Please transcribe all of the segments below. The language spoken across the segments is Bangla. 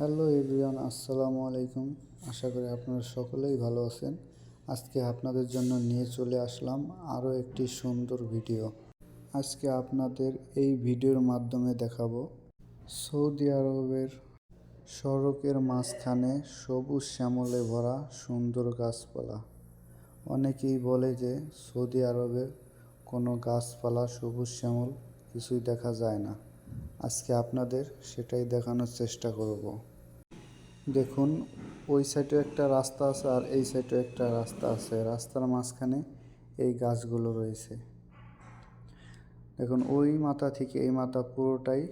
হ্যালো এভরিওয়ান, আসসালামু আলাইকুম। আশা করি আপনারা সকলেই ভালো আছেন। আজকে আপনাদের জন্য নিয়ে চলে আসলাম আরও একটি সুন্দর ভিডিও। আজকে আপনাদের এই ভিডিওর মাধ্যমে দেখাবো সৌদি আরবের সড়কের মাঝখানে সবুজ শ্যামলে ভরা সুন্দর গাছপালা। অনেকেই বলে যে সৌদি আরবে কোনো গাছপালা সবুজ শ্যামল কিছুই দেখা যায় না। আজকে আপনাদের সেটাই দেখানোর চেষ্টা করব। দেখুন, ওই সাইডে একটা রাস্তা আছে আর এই সাইডে একটা রাস্তা আছে। রাস্তার মাঝখানে এই গাছগুলো রয়েছে। দেখুন, ওই মাথা থেকে এই মাথা পুরোটাই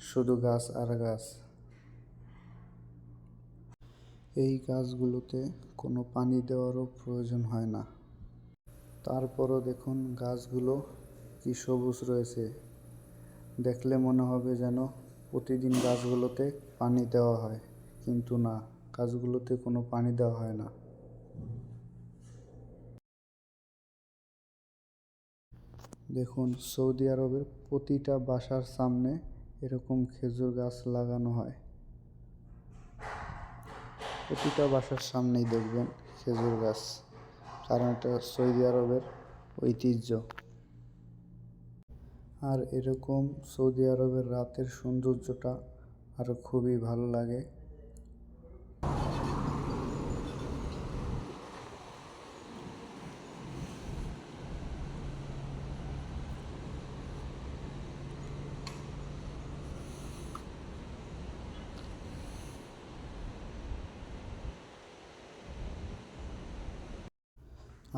শুধু গাছ আর গাছ। এই গাছগুলোতে কোনো পানি দেওয়ারও প্রয়োজন হয় না। তারপরও দেখুন, গাছগুলো কি সবুজ রয়েছে। দেখলে মনে হবে যেন প্রতিদিন গাছগুলোতে পানি দেওয়া হয়। কিন্তু না গাছগুলোতে কোনো পানি দেওয়া হয় না। দেখুন, সৌদি আরবের প্রতিটা বাসার সামনে এরকম খেজুর গাছ লাগানো হয়। প্রতিটা বাসার সামনেই দেখবেন খেজুর গাছ, কারণ এটা সৌদি আরবের ঐতিহ্য। আর এরকম সৌদি আরবের রাতের সৌন্দর্যটা আরও খুবই ভালো লাগে।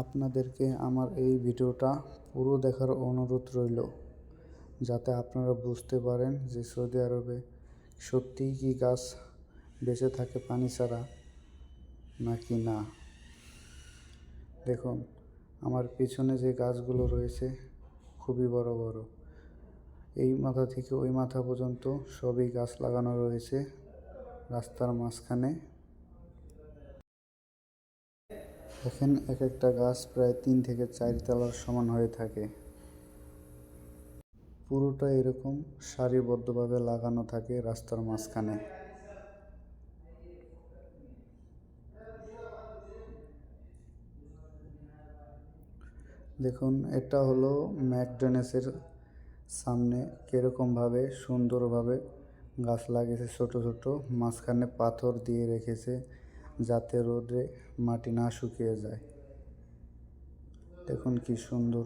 আপনাদেরকে আমার এই ভিডিওটা পুরো দেখার অনুরোধ রইল, যাতে আপনারা বুঝতে পারেন যে সৌদি আরবে সত্যিই কি গাছ বেঁচে থাকে পানি ছাড়া নাকি না। দেখুন, আমার পিছনে যে গাছগুলো রয়েছে খুবই বড় বড়, এই মাথা থেকে ওই মাথা পর্যন্ত সবই গাছ লাগানো রয়েছে রাস্তার মাঝখানে। দেখেন এক একটা গাছ প্রায় তিন থেকে চার তলার সমান হয়ে থাকে। পুরোটা এরকম সারিবদ্ধভাবে লাগানো থাকে রাস্তার মাঝখানে। দেখুন, এটা হলো ম্যাকডোনাসের সামনে কীরকমভাবে সুন্দরভাবে গাছ লাগিয়েছে, ছোট ছোট, মাঝখানে পাথর দিয়ে রেখেছে। যাতে রোদে মাটি না শুকিয়ে যায়। দেখুন কি সুন্দর।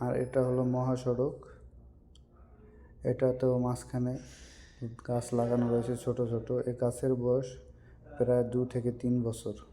আর এটা হলো মহাসড়ক। এটাতেও মাঝখানে গাছ লাগানো রয়েছে ছোট ছোট। এ গাছের বয়স প্রায় দু থেকে তিন বছর।